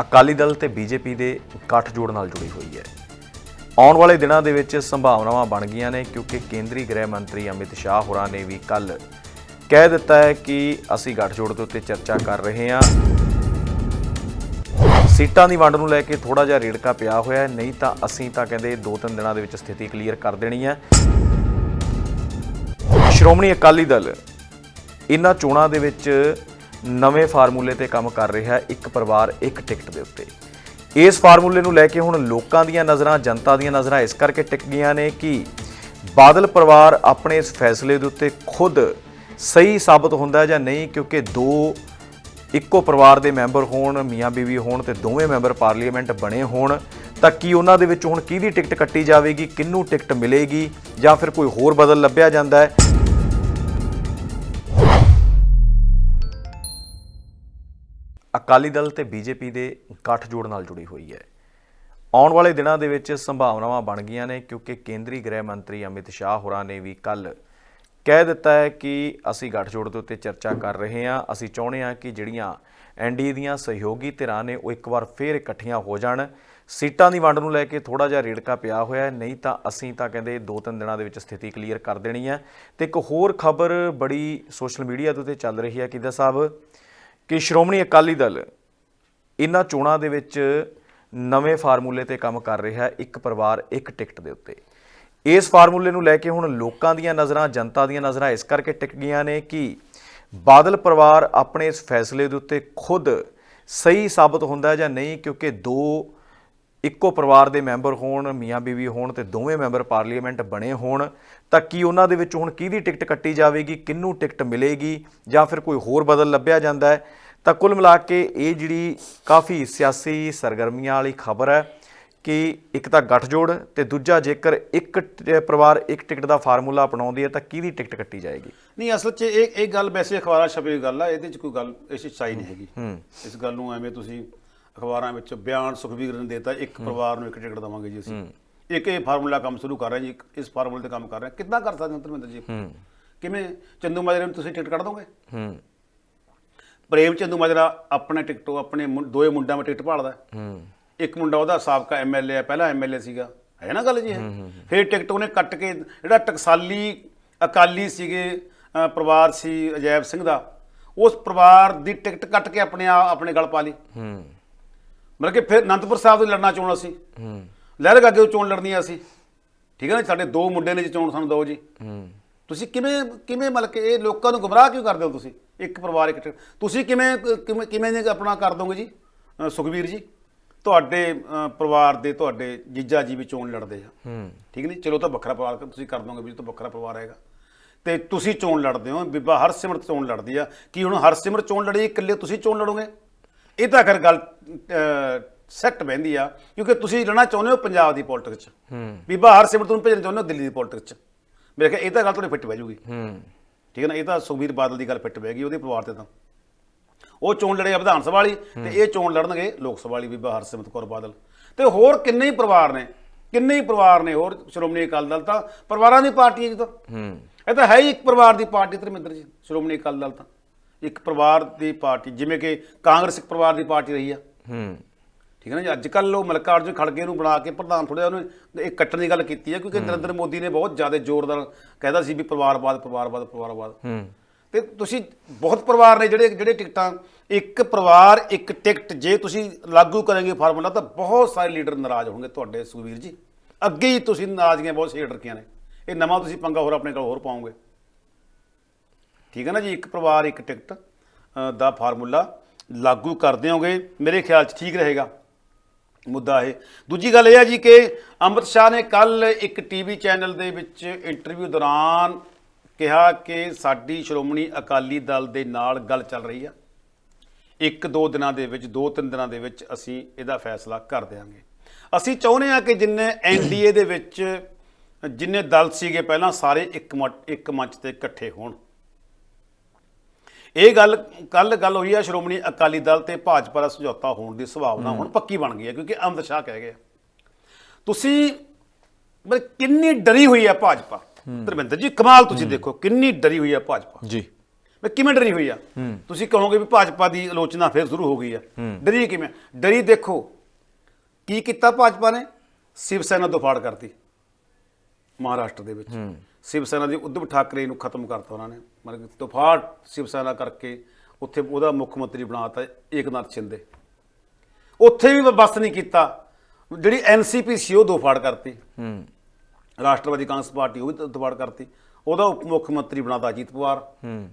ਅਕਾਲੀ ਦਲ ਤੇ ਬੀਜੇਪੀ ਦੇ ਗੱਠਜੋੜ ਨਾਲ ਜੁੜੀ ਹੋਈ ਹੈ। ਆਉਣ ਵਾਲੇ ਦਿਨਾਂ ਦੇ ਵਿੱਚ ਸੰਭਾਵਨਾਵਾਂ ਬਣ ਗਈਆਂ ਨੇ ਕਿਉਂਕਿ ਕੇਂਦਰੀ ਗ੍ਰਹਿ ਮੰਤਰੀ ਅਮਿਤ ਸ਼ਾਹ ਹੋਰਾਂ ਨੇ ਵੀ ਕੱਲ ਕਹਿ ਦਿੱਤਾ ਹੈ ਕਿ ਅਸੀਂ ਗੱਠਜੋੜ ਦੇ ਉੱਤੇ ਚਰਚਾ ਕਰ ਰਹੇ ਹਾਂ। ਸੀਟਾਂ ਦੀ ਵੰਡ ਨੂੰ ਲੈ ਕੇ ਥੋੜਾ ਜਿਹਾ ਰੇੜਕਾ ਪਿਆ ਹੋਇਆ ਹੈ। ਨਹੀਂ ਤਾਂ ਅਸੀਂ ਤਾਂ ਕਹਿੰਦੇ ਦੋ ਤਿੰਨ ਦਿਨਾਂ ਦੇ ਵਿੱਚ ਸਥਿਤੀ ਕਲੀਅਰ ਕਰ ਦੇਣੀ ਹੈ। ਸ਼੍ਰੋਮਣੀ ਅਕਾਲੀ ਦਲ ਇਹਨਾਂ ਚੋਣਾਂ ਦੇ ਵਿੱਚ ਨਵੇਂ ਫਾਰਮੂਲੇ ਤੇ ਕੰਮ ਕਰ ਰਿਹਾ ਹੈ ਇੱਕ ਪਰਿਵਾਰ, ਇੱਕ ਟਿਕਟ ਦੇ ਉੱਤੇ। ਇਸ ਫਾਰਮੂਲੇ ਨੂੰ ਲੈ ਕੇ ਹੁਣ ਲੋਕਾਂ ਦੀਆਂ ਨਜ਼ਰਾਂ, ਜਨਤਾ ਦੀਆਂ ਨਜ਼ਰਾਂ ਇਸ ਕਰਕੇ ਟਿਕ ਗਈਆਂ ਨੇ ਕਿ ਬਾਦਲ ਪਰਿਵਾਰ ਆਪਣੇ ਇਸ ਫੈਸਲੇ ਦੇ ਉੱਤੇ ਖੁਦ ਸਹੀ ਸਾਬਤ ਹੁੰਦਾ ਜਾਂ ਨਹੀਂ, ਕਿਉਂਕਿ ਦੋ ਇੱਕੋ ਪਰਿਵਾਰ ਦੇ ਮੈਂਬਰ ਹੋਣ, ਮੀਆਂ ਬੀਵੀ ਹੋਣ ਤੇ ਦੋਵੇਂ ਮੈਂਬਰ ਪਾਰਲੀਮੈਂਟ ਬਣੇ ਹੋਣ, ਤਾਂ ਕੀ ਉਹਨਾਂ ਦੇ ਵਿੱਚ ਹੁਣ ਕਿਹਦੀ ਟਿਕਟ ਕੱਟੀ ਜਾਵੇਗੀ, ਕਿਹਨੂੰ ਟਿਕਟ ਮਿਲੇਗੀ ਜਾਂ ਫਿਰ ਕੋਈ ਹੋਰ ਬਦਲ ਲੱਭਿਆ ਜਾਂਦਾ ਹੈ? ਅਕਾਲੀ ਦਲ ਤੇ ਬੀਜੇਪੀ ਦੇ ਗੱਠਜੋੜ ਨਾਲ ਜੁੜੀ ਹੋਈ ਹੈ। ਆਉਣ ਵਾਲੇ ਦਿਨਾਂ ਦੇ ਵਿੱਚ ਸੰਭਾਵਨਾਵਾਂ ਬਣ ਗਈਆਂ ਨੇ, ਕਿਉਂਕਿ ਕੇਂਦਰੀ ਗ੍ਰਹਿ ਮੰਤਰੀ ਅਮਿਤ ਸ਼ਾਹ ਹੋਰਾਂ ਨੇ ਵੀ ਕੱਲ ਕਹਿ ਦਿੱਤਾ ਹੈ ਕਿ ਅਸੀਂ ਗੱਠਜੋੜ ਦੇ ਉੱਤੇ ਚਰਚਾ ਕਰ ਰਹੇ ਹਾਂ। ਅਸੀਂ ਚਾਹੁੰਦੇ ਹਾਂ ਕਿ ਜਿਹੜੀਆਂ ਐਨਡੀਏ ਦੀਆਂ ਸਹਿਯੋਗੀ ਧਿਰਾਂ ਨੇ, ਉਹ ਇੱਕ ਵਾਰ ਫੇਰ ਇਕੱਠੀਆਂ ਹੋ ਜਾਣ। ਸੀਟਾਂ ਦੀ ਵੰਡ ਨੂੰ ਲੈ ਕੇ ਥੋੜਾ ਜਿਹਾ ਰੇੜਕਾ ਪਿਆ ਹੋਇਆ ਹੈ। ਨਹੀਂ ਤਾਂ ਅਸੀਂ ਤਾਂ ਕਹਿੰਦੇ ਦੋ ਤਿੰਨ ਦਿਨਾਂ ਦੇ ਵਿੱਚ ਸਥਿਤੀ ਕਲੀਅਰ ਕਰ ਦੇਣੀ ਹੈ। ਤੇ ਇੱਕ ਹੋਰ ਖਬਰ ਬੜੀ ਸੋਸ਼ਲ ਮੀਡੀਆ ਦੇ ਉੱਤੇ ਚੱਲ ਰਹੀ ਹੈ। ਕਿਦਾ, ਸਾਹਿਬ? ਕਿ ਸ਼੍ਰੋਮਣੀ ਅਕਾਲੀ ਦਲ ਇਹਨਾਂ ਚੋਣਾਂ ਦੇ ਵਿੱਚ ਨਵੇਂ ਫਾਰਮੂਲੇ ਤੇ ਕੰਮ ਕਰ ਰਿਹਾ ਹੈ, ਇੱਕ ਪਰਿਵਾਰ, ਇੱਕ ਟਿਕਟ ਦੇ ਉੱਤੇ। ਇਸ ਫਾਰਮੂਲੇ ਨੂੰ ਲੈ ਕੇ ਹੁਣ ਲੋਕਾਂ ਦੀਆਂ ਨਜ਼ਰਾਂ, ਜਨਤਾ ਦੀਆਂ ਨਜ਼ਰਾਂ ਇਸ ਕਰਕੇ ਟਿਕ ਗਈਆਂ ਨੇ ਕਿ ਬਾਦਲ ਪਰਿਵਾਰ ਆਪਣੇ ਇਸ ਫੈਸਲੇ ਦੇ ਉੱਤੇ ਖੁਦ ਸਹੀ ਸਾਬਤ ਹੁੰਦਾ ਜਾਂ ਨਹੀਂ, ਕਿਉਂਕਿ ਦੋ ਇੱਕੋ ਪਰਿਵਾਰ ਦੇ ਮੈਂਬਰ ਹੋਣ ਮੀਆਂ ਬੀਵੀ ਹੋਣ ਤੇ ਦੋਵੇਂ ਮੈਂਬਰ ਪਾਰਲੀਮੈਂਟ ਬਣੇ ਹੋਣ ਤਾਂ ਕੀ ਉਹਨਾਂ ਦੇ ਵਿੱਚ ਹੁਣ ਕਿਹਦੀ ਟਿਕਟ ਕੱਟੀ ਜਾਵੇਗੀ ਕਿਹਨੂੰ ਟਿਕਟ ਮਿਲੇਗੀ ਜਾਂ ਫਿਰ ਕੋਈ ਹੋਰ ਬਦਲ ਲੱਭਿਆ ਜਾਂਦਾ ਹੈ? ਤਾਂ ਕੁੱਲ ਮਿਲਾ ਕੇ ਇਹ ਜਿਹੜੀ ਕਾਫੀ ਸਿਆਸੀ ਸਰਗਰਮੀਆਂ ਵਾਲੀ ਖਬਰ ਹੈ ਕਿ ਇੱਕ ਤਾਂ ਗੱਠਜੋੜ ਤੇ ਦੂਜਾ ਜੇਕਰ ਇੱਕ ਪਰਿਵਾਰ ਇੱਕ ਟਿਕਟ ਦਾ ਫਾਰਮੂਲਾ ਅਪਣਾਉਂਦੀ ਹੈ ਤਾਂ ਕਿਹਦੀ ਟਿਕਟ ਕੱਟੀ ਜਾਏਗੀ? ਨਹੀਂ ਅਸਲ 'ਚ ਇਹ ਇਹ ਗੱਲ ਵੈਸੇ ਅਖਬਾਰਾਂ ਛਪੀ ਹੋਈ ਗੱਲ ਆ ਇਹਦੇ 'ਚ ਕੋਈ ਗੱਲ ਇਸ 'ਚ ਨਹੀਂ ਹੈਗੀ। ਇਸ ਗੱਲ ਨੂੰ ਐਵੇਂ ਤੁਸੀਂ ਅਖਬਾਰਾਂ ਵਿੱਚ ਬਿਆਨ ਸੁਖਬੀਰ ਨੇ ਦਿੱਤਾ ਇੱਕ ਪਰਿਵਾਰ ਨੂੰ ਇੱਕ ਟਿਕਟ ਦਵਾਂਗੇ ਜੀ ਅਸੀਂ। ਇੱਕ ਇਹ ਫਾਰਮੂਲਾ ਕੰਮ ਸ਼ੁਰੂ ਕਰ ਰਹੇ ਜੀ ਇਸ ਫਾਰਮੂਲੇ ਤੇ ਕੰਮ ਕਰ ਰਹੇ। ਕਿੱਦਾਂ ਕਰ ਸਕਦੇ ਹੋ ਧਰਮਿੰਦਰ ਜੀ? ਕਿਵੇਂ? ਚੰਦੂ ਮਾਜਰੇ ਨੂੰ ਤੁਸੀਂ ਟਿਕਟ ਕੱਢ ਦੋਗੇ? ਹੂੰ। ਪ੍ਰੇਮ ਚੰਦੂ ਮਾਜਰਾ ਆਪਣੇ ਟਿਕਟੋਂ ਆਪਣੇ ਦੋਏ ਮੁੰਡਿਆਂ ਵਿੱਚ ਟਿਕਟ ਭਾਲਦਾ। ਹੈ। ਇੱਕ ਮੁੰਡਾ ਉਹਦਾ ਸਾਬਕਾ ਐਮਐਲਏ ਹੈ ਪਹਿਲਾ ਐਮਐਲਏ ਸੀਗਾ। ਹੈ ਨਾ ਗੱਲ ਜੀ ਫਿਰ ਟਿਕਟ ਉਹਨੇ ਕੱਟ ਕੇ ਜਿਹੜਾ ਟਕਸਾਲੀ ਅਕਾਲੀ ਸੀਗੇ ਪਰਿਵਾਰ ਸੀ ਅਜੈਬ ਸਿੰਘ ਦਾ ਉਸ ਪਰਿਵਾਰ ਦੀ ਟਿਕਟ ਕੱਟ ਕੇ ਆਪਣੇ ਆ ਆਪਣੇ ਗਲ ਪਾ ਲਈ। ਹੂੰ। ਮਤਲਬ ਕਿ ਫਿਰ ਅਨੰਦਪੁਰ ਸਾਹਿਬ ਤੋਂ ਲੜਨਾ ਚੋਣ ਅਸੀਂ ਹੂੰ ਲਹਿਰ ਅੱਗੇ ਚੋਣ ਲੜਨੀ ਆ ਅਸੀਂ ਠੀਕ ਹੈ ਨਾ ਸਾਡੇ ਦੋ ਮੁੰਡੇ ਨੇ ਜੀ ਚੋਣ ਸਾਨੂੰ ਦਿਓ ਜੀ। ਹੂੰ ਤੁਸੀਂ ਕਿਵੇਂ ਕਿਵੇਂ ਮਤਲਬ ਕਿ ਇਹ ਲੋਕਾਂ ਨੂੰ ਗੁੰਮਰਾਹ ਕਿਉਂ ਕਰਦੇ ਹੋ ਤੁਸੀਂ? ਇੱਕ ਪਰਿਵਾਰ ਇੱਕ ਤੁਸੀਂ ਕਿਵੇਂ ਕਿਵੇਂ ਕਿਵੇਂ ਆਪਣਾ ਕਰ ਦੋਗੇ ਜੀ? ਅ, ਸੁਖਬੀਰ ਜੀ ਤੁਹਾਡੇ ਪਰਿਵਾਰ ਦੇ ਤੁਹਾਡੇ ਜੀਜਾ ਜੀ ਵੀ ਚੋਣ ਲੜਦੇ ਆ। ਹੂੰ ਠੀਕ ਨਹੀਂ? ਚਲੋ ਤਾਂ ਵੱਖਰਾ ਪਰਿਵਾਰ ਤੁਸੀਂ ਕਰ ਦੋਗੇ ਵੀ ਤਾਂ ਵੱਖਰਾ ਪਰਿਵਾਰ ਹੈਗਾ। ਤੇ ਤੁਸੀਂ ਚੋਣ ਲੜਦੇ ਹੋ ਬੀਬਾ ਹਰਸਿਮਰਤ ਚੋਣ ਲੜਦੀ ਆ। ਕੀ ਹੁਣ ਹਰਸਿਮਰਤ ਚੋਣ ਲੜੀ ਇਕੱਲੇ ਤੁਸੀਂ ਚੋਣ ਲੜੋਗੇ? ਇਹ ਤਾਂ ਅਗਰ ਗੱਲ ਸੈੱਟ ਬਹਿੰਦੀ ਆ ਕਿਉਂਕਿ ਤੁਸੀਂ ਲੜਨਾ ਚਾਹੁੰਦੇ ਹੋ ਪੰਜਾਬ ਦੀ ਪੋਲਿਟਿਕਸ 'ਚ। ਹੂੰ। ਬੀਬਾ ਹਰਸਿਮਰਤ ਨੂੰ ਭੇਜਣਾ ਚਾਹੁੰਦੇ ਹੋ ਦਿੱਲੀ ਦੀ ਪੋਲਿਟਿਕਸ 'ਚ। ਮੇਰੇ ਖਿਆਲ ਇਹ ਤਾਂ ਗੱਲ ਤੁਹਾਡੇ ਫਿੱਟ ਬਹਿ ਜੂਗੀ। ਹੂੰ। ਠੀਕ ਹੈ ਨਾ ਇਹ ਤਾਂ ਸੁਖਬੀਰ ਬਾਦਲ ਦੀ ਗੱਲ ਫਿੱਟ ਬਹਿ ਗਈ ਉਹਦੇ ਪਰਿਵਾਰ ਤੇ ਤਾਂ। ਉਹ ਚੋਣ ਲੜੇ ਆ ਵਿਧਾਨ ਸਭਾ ਵਾਲੀ ਤੇ ਇਹ ਚੋਣ ਲੜਨਗੇ ਲੋਕ ਸਭਾ ਵਾਲੀ ਬੀਬਾ ਹਰਸਿਮਰਤ ਕੌਰ ਬਾਦਲ। ਤੇ ਹੋਰ ਕਿੰਨੇ ਹੀ ਪਰਿਵਾਰ ਨੇ ਕਿੰਨੇ ਹੀ ਪਰਿਵਾਰ ਨੇ ਹੋਰ ਸ਼੍ਰੋਮਣੀ ਅਕਾਲੀ ਦਲ ਤਾਂ ਪਰਿਵਾਰਾਂ ਦੀ ਪਾਰਟੀ ਹੈ ਜੀ ਤਾਂ। ਹੂੰ। ਇਹ ਤਾਂ ਹੈ ਹੀ ਇੱਕ ਪਰਿਵਾਰ ਦੀ ਪਾਰਟੀ ਧਰਮਿੰਦਰ ਜੀ ਸ਼੍ਰੋਮਣੀ ਅਕਾਲੀ ਦਲ ਤਾਂ। ਇੱਕ ਪਰਿਵਾਰ ਦੀ ਪਾਰਟੀ ਜਿਵੇਂ ਕਿ ਕਾਂਗਰਸ ਇੱਕ ਪਰਿਵਾਰ ਦੀ ਪਾਰਟੀ ਰਹੀ ਆ। ਹੂੰ। ਠੀਕ ਹੈ ਨਾ ਜੀ? ਅੱਜ ਕੱਲ ਉਹ ਮਲਕਾਰਜੁਨ ਖੜਗੇ ਨੂੰ ਬਣਾ ਕੇ ਪ੍ਰਧਾਨ ਥੋੜਾ ਉਹਨੇ ਇਹ ਕੱਟਣ ਦੀ ਗੱਲ ਕੀਤੀ ਹੈ ਕਿਉਂਕਿ ਨਰਿੰਦਰ ਮੋਦੀ ਨੇ ਬਹੁਤ ਜ਼ਿਆਦਾ ਜ਼ੋਰਦਾਰ ਕਹਿੰਦਾ ਸੀ ਵੀ ਪਰਿਵਾਰਵਾਦ ਪਰਿਵਾਰਵਾਦ ਪਰਿਵਾਰਵਾਦ। ਹੂੰ। ਤੇ ਤੁਸੀਂ ਬਹੁਤ ਪਰਿਵਾਰ ਨੇ ਜਿਹੜੇ ਜਿਹੜੇ ਟਿਕਟਾਂ ਇੱਕ ਪਰਿਵਾਰ ਇੱਕ ਟਿਕਟ ਜੇ ਤੁਸੀਂ ਲਾਗੂ ਕਰੋਗੇ ਫਾਰਮੂਲਾ ਤਾਂ ਬਹੁਤ ਸਾਰੇ ਲੀਡਰ ਨਾਰਾਜ਼ ਹੋਣਗੇ ਤੁਹਾਡੇ ਸੁਖਵੀਰ ਜੀ। ਅੱਗੇ ਹੀ ਤੁਸੀਂ ਨਾਰਾਜ਼ਗੀਆਂ ਬਹੁਤ ਛੇੜ ਰੱਖੀਆਂ ਨੇ। ਇਹ ਨਵਾਂ ਤੁਸੀਂ ਪੰਗਾ ਹੋਰ ਆਪਣੇ ਕੋਲ ਹੋਰ ਪਾਓਗੇ। ਠੀਕ ਹੈ ਨਾ ਜੀ, ਇੱਕ ਪਰਿਵਾਰ, ਇੱਕ ਟਿਕਟ ਦਾ ਫਾਰਮੂਲਾ ਲਾਗੂ ਕਰ ਦਿਓਗੇ ਮੇਰੇ ਖਿਆਲ 'ਚ ਠੀਕ ਰਹੇਗਾ ਮੁੱਦਾ ਇਹ। ਦੂਜੀ ਗੱਲ ਇਹ ਹੈ ਜੀ ਕਿ ਅੰਮ੍ਰਿਤ ਸ਼ਾਹ ਨੇ ਕੱਲ ਇੱਕ ਟੀਵੀ ਚੈਨਲ ਦੇ ਵਿੱਚ ਇੰਟਰਵਿਊ ਦੌਰਾਨ ਕਿਹਾ ਕਿ ਸਾਡੀ ਸ਼੍ਰੋਮਣੀ ਅਕਾਲੀ ਦਲ ਦੇ ਨਾਲ ਗੱਲ ਚੱਲ ਰਹੀ ਆ। ਇੱਕ, ਦੋ ਦਿਨਾਂ ਦੇ ਵਿੱਚ, ਦੋ, ਤਿੰਨ ਦਿਨਾਂ ਦੇ ਵਿੱਚ ਅਸੀਂ ਇਹਦਾ ਫੈਸਲਾ ਕਰ ਦੇਵਾਂਗੇ ਅਸੀਂ ਚਾਹੁੰਦੇ ਹਾਂ ਕਿ ਜਿੰਨੇ ਐਨਡੀਏ ਦੇ ਵਿੱਚ ਜਿੰਨੇ ਦਲ ਸੀਗੇ ਪਹਿਲਾਂ, ਸਾਰੇ ਇੱਕ ਮੰ- ਇੱਕ ਮੰਚ ਤੇ ਇਕੱਠੇ ਹੋਣ। ਇਹ ਗੱਲ ਕੱਲ ਗੱਲ ਹੋਈ ਆ ਸ਼੍ਰੋਮਣੀ ਅਕਾਲੀ ਦਲ ਤੇ ਭਾਜਪਾ ਦਾ ਸਮਝੌਤਾ ਹੋਣ ਦੀ ਸੰਭਾਵਨਾ ਹੁਣ ਪੱਕੀ ਬਣ ਗਈ ਹੈ ਕਿਉਂਕਿ ਅਮਿਤ ਸ਼ਾਹ ਕਹਿ ਗਏ ਤੁਸੀਂ ਮਤਲਬ ਕਿੰਨੀ ਡਰੀ ਹੋਈ ਹੈ ਭਾਜਪਾ? ਧਰਮਿੰਦਰ ਜੀ ਕਮਾਲ ਤੁਸੀਂ ਦੇਖੋ ਕਿੰਨੀ ਡਰੀ ਹੋਈ ਹੈ ਭਾਜਪਾ। ਜੀ। ਵੀ ਕਿਵੇਂ ਡਰੀ ਹੋਈ ਆ? ਤੁਸੀਂ ਕਹੋਗੇ ਵੀ ਭਾਜਪਾ ਦੀ ਆਲੋਚਨਾ ਫਿਰ ਸ਼ੁਰੂ ਹੋ ਗਈ ਆ। ਡਰੀ ਕਿਵੇਂ? ਡਰੀ ਦੇਖੋ ਕੀ ਕੀਤਾ ਭਾਜਪਾ ਨੇ? ਸ਼ਿਵ ਸੈਨਾ ਤੋਂ ਫਾੜ ਕਰਤੀ। ਮਹਾਰਾਸ਼ਟਰ ਦੇ ਵਿੱਚ। ਸ਼ਿਵ ਸੈਨਾ ਦੀ ਉद्धਵ ਠਾਕਰੇ ਨੂੰ ਖਤਮ ਕਰਤਾ ਉਹਨਾਂ ਨੇ। ਮਤਲਬ ਤਫਾੜ ਸ਼ਿਵ ਸੈਨਾ ਕਰਕੇ ਉੱਥੇ ਉਹਦਾ ਮੁੱਖ ਮੰਤਰੀ ਬਣਾਤਾ ਏਕਨਾਥ ਸ਼ਿੰਦੇ। ਉੱਥੇ ਵੀ ਬਸ ਨਹੀਂ ਕੀਤਾ। ਜਿਹੜੀ ਐਨਸੀਪੀ ਸੀ ਉਹ ਦੋ ਫਾੜ ਕਰਤੀ। ਹੂੰ। ਰਾਸ਼ਟਰਵਾਦੀ ਕਾਂਗਰਸ ਪਾਰਟੀ ਉਹ ਵੀ ਦ- ਦਬਾੜ ਕਰਤੀ। ਉਹਦਾ ਉਪ ਮੁੱਖ ਮੰਤਰੀ ਬਣਾਤਾ ਅਜੀਤ ਪਵਾਰ। ਹੂੰ।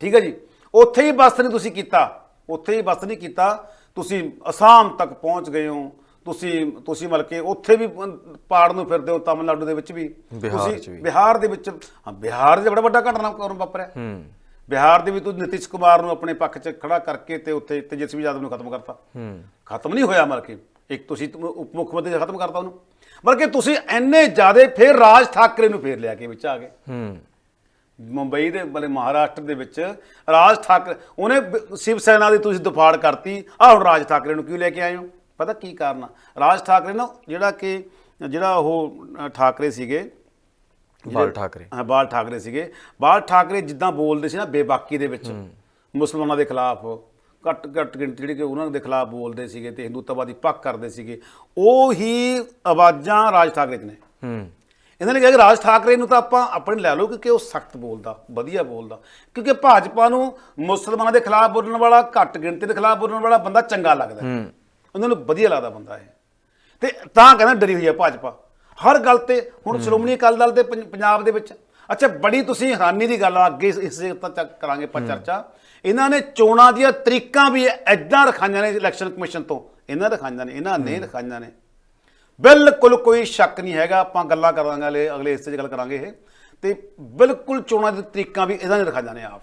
ਠੀਕ ਹੈ ਜੀ? ਉੱਥੇ ਹੀ ਬਸ ਨਹੀਂ ਤੁਸੀਂ ਕੀਤਾ। ਉੱਥੇ ਹੀ ਬਸ ਨਹੀਂ ਕੀਤਾ। ਤੁਸੀਂ ਅਸਾਮ ਤੱਕ ਪਹੁੰਚ ਗਏ ਹੋ। ਤੁਸੀਂ ਤੁਸੀਂ ਮਤਲਬ ਕਿ ਉੱਥੇ ਵੀ ਪਾੜ ਨੂੰ ਫਿਰਦੇ ਹੋ ਤਾਮਿਲਨਾਡੂ ਦੇ ਵਿੱਚ ਵੀ। ਵੀ। ਬਿਹਾਰ ਦੇ ਵਿੱਚ ਹਾਂ ਬਿਹਾਰ ਦੇ ਬੜਾ ਵੱਡਾ ਘਟਨਾਕ੍ਰਮ ਵਾਪਰਿਆ। ਹੂੰ। ਬਿਹਾਰ ਦੇ ਵੀ ਤੁਸੀਂ ਨਿਤਿਸ਼ ਕੁਮਾਰ ਨੂੰ ਆਪਣੇ ਪੱਖ 'ਚ ਖੜਾ ਕਰਕੇ ਤੇ ਉੱਥੇ ਤੇਜਸਵੀ ਯਾਦਵ ਨੂੰ ਖਤਮ ਕਰਤਾ। ਹੂੰ। ਖਤਮ ਨਹੀਂ ਹੋਇਆ ਮਤਲਬ ਕਿ ਇੱਕ ਤੁਸੀਂ ਉਪ ਮੁੱਖ ਮੰਤਰੀ ਖਤਮ ਕਰਤਾ ਉਹਨੂੰ। ਮਤਲਬ ਕਿ ਤੁਸੀਂ ਇੰਨੇ ਜ਼ਿਆਦੇ ਫਿਰ ਰਾਜ ਠਾਕਰੇ ਨੂੰ ਫੇਰ ਲਿਆ ਕੇ ਵਿੱਚ ਆ ਗਏ। ਹੂੰ। ਮੁੰਬਈ ਦੇ ਮਤਲਬ ਮਹਾਰਾਸ਼ਟਰ ਦੇ ਵਿੱਚ ਰਾਜ ਠਾਕਰੇ ਉਹਨੇ ਸ਼ਿਵ ਸੈਨਾ ਦੀ ਤੁਸੀਂ ਦਫਾੜ ਕਰਤੀ ਆਹ ਹੁਣ ਰਾਜ ਠਾਕਰੇ ਨੂੰ ਕਿਉਂ ਲੈ ਕੇ ਆਏ ਹੋ? ਪਤਾ ਕੀ ਕਾਰਨ ਆ? ਰਾਜ ਠਾਕਰੇ ਨਾ ਜਿਹੜਾ ਕਿ ਜਿਹੜਾ ਉਹ ਅ, ਠਾਕਰੇ ਸੀਗੇ ਬਾਲ ਠਾਕਰੇ। ਹਾਂ ਬਾਲ ਠਾਕਰੇ ਸੀਗੇ। ਬਾਲ ਠਾਕਰੇ ਜਿੱਦਾਂ ਬੋਲਦੇ ਸੀ ਨਾ ਬੇਬਾਕੀ ਦੇ ਵਿੱਚ ਮੁਸਲਮਾਨਾਂ ਦੇ ਖਿਲਾਫ ਘੱਟ ਘੱਟ ਗਿਣਤੀ ਜਿਹੜੇ ਕਿ ਉਹਨਾਂ ਦੇ ਖਿਲਾਫ ਬੋਲਦੇ ਸੀਗੇ ਤੇ ਹਿੰਦੂਤਵਵਾਦੀ ਪੱਖ ਕਰਦੇ ਸੀਗੇ ਉਹ ਹੀ ਆਵਾਜ਼ਾਂ ਰਾਜ ਠਾਕਰੇ 'ਚ ਨੇ। ਹੂੰ। ਇਹਨਾਂ ਨੇ ਕਿਹਾ ਕਿ ਰਾਜ ਠਾਕਰੇ ਨੂੰ ਤਾਂ ਆਪਾਂ ਆਪਣੇ ਲੈ ਲਓ ਕਿਉਂਕਿ ਉਹ ਸਖਤ ਬੋਲਦਾ ਵਧੀਆ ਬੋਲਦਾ। ਕਿਉਂਕਿ ਭਾਜਪਾ ਨੂੰ ਮੁਸਲਮਾਨਾਂ ਦੇ ਖਿਲਾਫ ਬੋਲਣ ਵਾਲਾ ਘੱਟ ਗਿਣਤੀ ਦੇ ਖਿਲਾਫ ਬੋਲਣ ਵਾਲਾ ਬੰਦਾ ਚੰਗਾ ਲੱਗਦਾ। ਹੈ। ਹੂੰ। ਉਹਨਾਂ ਨੂੰ ਵਧੀਆ ਲੱਗਦਾ ਬੰਦਾ ਇਹ। ਤੇ ਤਾਂ ਕਹਿੰਦਾ ਡਰੀ ਹੋਈ ਹੈ ਭਾਜਪਾ। ਹਰ ਗੱਲ ਤੇ ਹੁਣ ਸ਼੍ਰੋਮਣੀ ਅਕਾਲੀ ਦਲ ਦੇ ਪੰਜ- ਪੰਜਾਬ ਦੇ ਵਿੱਚ। ਅੱਛਾ ਬੜੀ ਤੁਸੀਂ ਹੈਰਾਨੀ ਦੀ ਗੱਲ ਆ ਅੱਗੇ ਇਸ- ਇਸ ਚੱਕ ਕਰਾਂਗੇ ਆਪਾਂ ਚਰਚਾ। ਇਹਨਾਂ ਨੇ ਚੋਣਾਂ ਦੀਆਂ ਤਰੀਕਾਂ ਵੀ ਐਦਾਂ ਰਖਾਈਆਂ ਨੇ ਇਲੈਕਸ਼ਨ ਕਮਿਸ਼ਨ ਤੋਂ। ਇਹਨਾਂ ਰਖਾਈਆਂ ਨੇ ਇਹਨਾਂ ਨੇ ਰਖਾਈਆਂ ਨੇ। ਬਿਲਕੁਲ ਕੋਈ ਸ਼ੱਕ ਨਹੀਂ ਹੈਗਾ ਆਪਾਂ ਗੱਲਾਂ ਕਰਾਂਗੇ ਅਗਲੇ ਅਗਲੇ ਹਿੱਸੇ 'ਚ ਗੱਲ ਕਰਾਂਗੇ ਇਹ। ਤੇ ਬਿਲਕੁਲ ਚੋਣਾਂ ਦੇ ਤਰੀਕਾਂ ਵੀ ਇਹਨਾਂ ਨੇ ਰਖਾਈਆਂ ਨੇ ਆਪ।